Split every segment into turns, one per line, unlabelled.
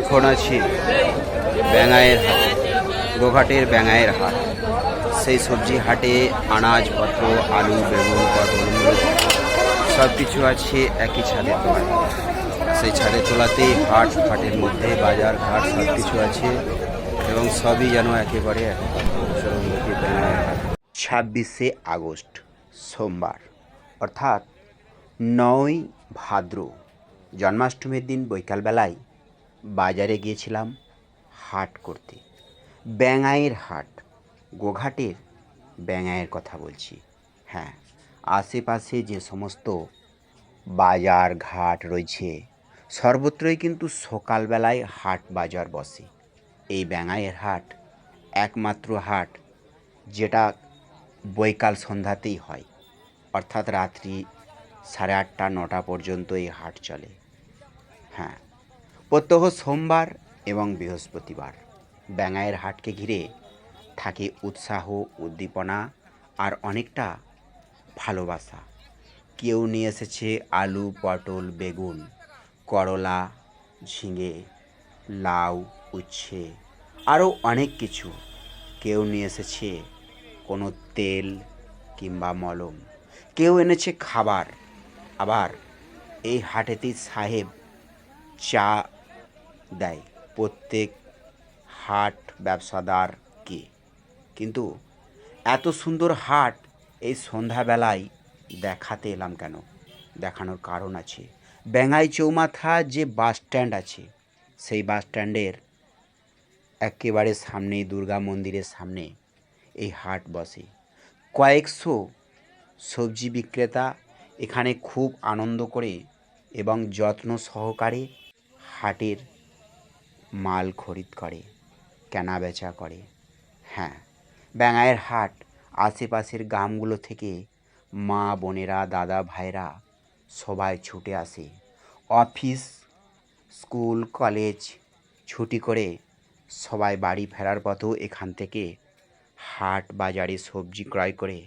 এখন আছি ব্যাঙায়ের হাট, গোঘাটের ব্যাঙায়ের হাট। সেই সবজি হাটে আনাজ আনাজপত্র আলু, বেগুন, পটল সব কিছু আছে একই ছাদে তলায়। সেই ছাদে তোলাতে হাট, হাটের মধ্যে বাজার, ঘাট সব কিছু আছে এবং সবই যেন একেবারে ছাব্বিশে আগস্ট, সোমবার, অর্থাৎ নয় ভাদ্র, জন্মাষ্টমীর দিন বৈকালবেলায় বাজারে গিয়েছিলাম হাট করতে। ব্যাঙাইয়ের হাট, গোঘাটের ব্যাঙাইয়ের কথা বলছি। হ্যাঁ আশেপাশে যে সমস্ত বাজার ঘাট রয়েছে, সর্বত্রই কিন্তু সকালবেলায় হাট বাজার বসে। এই ব্যাঙাইয়ের হাট একমাত্র হাট যেটা বৈকাল সন্ধ্যাতেই হয়, অর্থাৎ রাত্রি সাড়ে আটটা, নটা পর্যন্ত এই হাট চলে। হ্যাঁ প্রত্যহ সোমবার এবং বৃহস্পতিবার ব্যাঙায়ের হাটকে ঘিরে থাকে উৎসাহ, উদ্দীপনা আর অনেকটা ভালোবাসা। কেউ নিয়ে এসেছে আলু, পটল, বেগুন, করলা, ঝিঙে, লাউ, উচ্ছে, আরও অনেক কিছু। কেউ নিয়ে এসেছে কোনো তেল কিংবা মলম। কেউ এনেছে খাবার। আবার এই হাটেতেই সাহেব চা দেয়। প্রত্যেক হাট ব্যবসাদারকে কিন্তু এত সুন্দর হাট এই সন্ধ্যাবেলায় দেখাতে এলাম কেন? দেখানোর কারণ আছে। ব্যাঙাই চৌমাথা যে বাস স্ট্যান্ড আছে, সেই বাস স্ট্যান্ডের একেবারে সামনেই দুর্গা মন্দিরের সামনে এই হাট বসে। কয়েকশো সবজি বিক্রেতা এখানে খুব আনন্দ করে এবং যত্ন সহকারে হাটের মাল খরিদ করে, কেনা বেচা করে। হ্যাঁ ব্যাঙায়ের হাট আশেপাশের গ্রামগুলো থেকে মা, বোনেরা, দাদা ভাইরা সবাই ছুটে আসে। অফিস, স্কুল, কলেজ ছুটি করে সবাই বাড়ি ফেরার পথেও এখান থেকে হাট বাজারে সবজি ক্রয় করে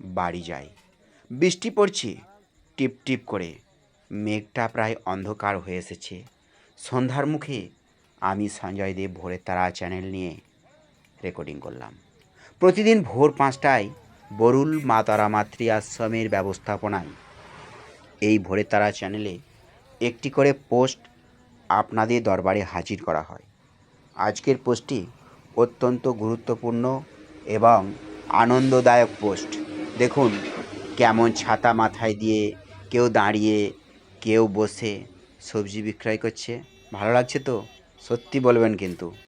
বাড়ি যায়। বৃষ্টি পড়ছে টিপ টিপ করে। মেঘটা প্রায় অন্ধকার হয়ে এসেছে। সন্ধ্যার মুখে আমি সঞ্জয় দেব ভোরের তারা চ্যানেল নিয়ে রেকর্ডিং করলাম। প্রতিদিন ভোর পাঁচটায় বরুল মা তারা মাতৃ আশ্রমের ব্যবস্থাপনায় এই ভোরের তারা চ্যানেলে একটি করে পোস্ট আপনাদের দরবারে হাজির করা হয়। আজকের পোস্টটি অত্যন্ত গুরুত্বপূর্ণ এবং আনন্দদায়ক পোস্ট দেখুন, কেমন ছাতা মাথায় দিয়ে কেউ দাঁড়িয়ে, কেউ বসে সবজি বিক্রয় করছে। ভালো লাগছে তো? সত্যি বলবেন কিন্তু।